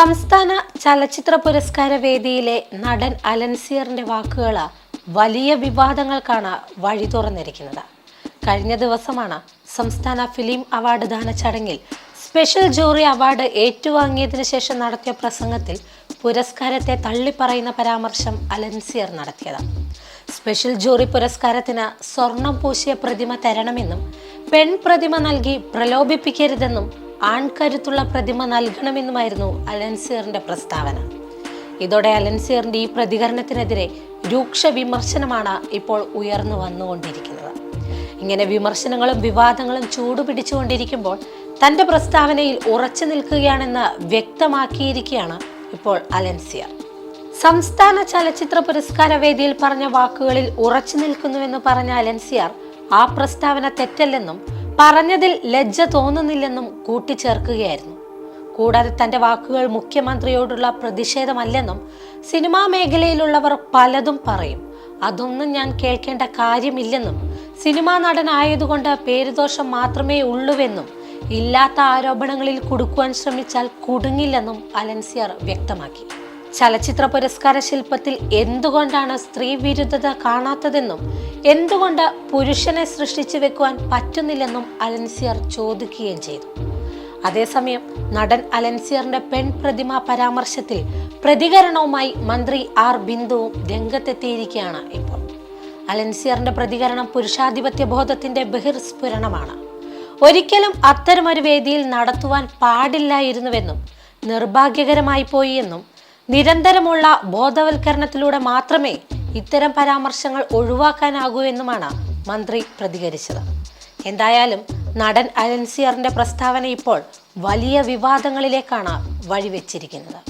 സംസ്ഥാന ചലച്ചിത്ര പുരസ്കാര വേദിയിലെ നടൻ അലൻസിയറിന്റെ വാക്കുകൾ വലിയ വിവാദങ്ങൾക്കാണ് വഴി തുറന്നിരിക്കുന്നത്. കഴിഞ്ഞ ദിവസമാണ് സംസ്ഥാന ഫിലിം അവാർഡ് ദാന ചടങ്ങിൽ സ്പെഷ്യൽ ജൂറി അവാർഡ് ഏറ്റുവാങ്ങിയതിനു ശേഷം നടത്തിയ പ്രസംഗത്തിൽ പുരസ്കാരത്തെ തള്ളിപ്പറയുന്ന പരാമർശം അലൻസിയർ നടത്തിയത്. സ്പെഷ്യൽ ജൂറി പുരസ്കാരത്തിന് സ്വർണം പൂശിയ പ്രതിമ തരണമെന്നും പെൺ പ്രതിമ നൽകി പ്രലോഭിപ്പിക്കരുതെന്നും ആൺകരുത്തുള്ള പ്രതിമ നൽകണമെന്നുമായിരുന്നു അലൻസിയറിന്റെ പ്രസ്താവന. ഇതോടെ അലൻസിയറിന്റെ ഈ പ്രതികരണത്തിനെതിരെ രൂക്ഷ വിമർശനമാണ് ഇപ്പോൾ ഉയർന്നു വന്നുകൊണ്ടിരിക്കുന്നത്. ഇങ്ങനെ വിമർശനങ്ങളും വിവാദങ്ങളും ചൂടുപിടിച്ചുകൊണ്ടിരിക്കുമ്പോൾ തന്റെ പ്രസ്താവനയിൽ ഉറച്ചു നിൽക്കുകയാണെന്ന് വ്യക്തമാക്കിയിരിക്കുകയാണ് ഇപ്പോൾ അലൻസിയർ സംസ്ഥാന ചലച്ചിത്ര പുരസ്കാര വേദിയിൽ പറഞ്ഞ വാക്കുകളിൽ ഉറച്ചു നിൽക്കുന്നുവെന്ന് പറഞ്ഞ അലൻസിയാർ ആ പ്രസ്താവന തെറ്റല്ലെന്നും പറഞ്ഞതിൽ ലജ്ജ തോന്നുന്നില്ലെന്നും കൂട്ടിച്ചേർക്കുകയായിരുന്നു. കൂടാതെ തന്റെ വാക്കുകൾ മുഖ്യമന്ത്രിയോടുള്ള പ്രതിഷേധമല്ലെന്നും സിനിമാ മേഖലയിലുള്ളവർ പലതും പറയും. അതൊന്നും ഞാൻ കേൾക്കേണ്ട കാര്യമില്ലെന്നും സിനിമാ നടനായതുകൊണ്ട് പേരുദോഷം മാത്രമേ ഉള്ളൂവെന്നും ഇല്ലാത്ത ആരോപണങ്ങളിൽ കുടുക്കുവാൻ ശ്രമിച്ചാൽ കുടുങ്ങില്ലെന്നും അലൻസിയർ വ്യക്തമാക്കി. ചലച്ചിത്ര പുരസ്കാര ശില്പത്തിൽ എന്തുകൊണ്ടാണ് സ്ത്രീ വിരുദ്ധത കാണാത്തതെന്നും എന്തുകൊണ്ട് പുരുഷനെ സൃഷ്ടിച്ചു വെക്കുവാൻ പറ്റുന്നില്ലെന്നും അലൻസിയർ ചോദിക്കുകയും ചെയ്തു. അതേസമയം നടൻ അലൻസിയറിന്റെ പെൺ പ്രതിമ പരാമർശത്തിൽ പ്രതികരണവുമായി മന്ത്രി ആർ ബിന്ദുവും രംഗത്തെത്തിയിരിക്കുകയാണ് ഇപ്പോൾ. അലൻസിയറിന്റെ പ്രതികരണം പുരുഷാധിപത്യ ബോധത്തിന്റെ ബഹിർസ്ഫുരണമാണ്. ഒരിക്കലും അത്തരമൊരു വേദിയിൽ നടത്തുവാൻ പാടില്ലായിരുന്നുവെന്നും നിർഭാഗ്യകരമായി പോയി എന്നും നിരന്തരമുള്ള ബോധവൽക്കരണത്തിലൂടെ മാത്രമേ ഇത്തരം പരാമർശങ്ങൾ ഒഴിവാക്കാനാകൂ എന്നുമാണ് മന്ത്രി പ്രതികരിച്ചത്. എന്തായാലും നടൻ അലൻസിയറിന്റെ പ്രസ്താവന ഇപ്പോൾ വലിയ വിവാദങ്ങളിലേക്കാണ് വഴിവെച്ചിരിക്കുന്നത്.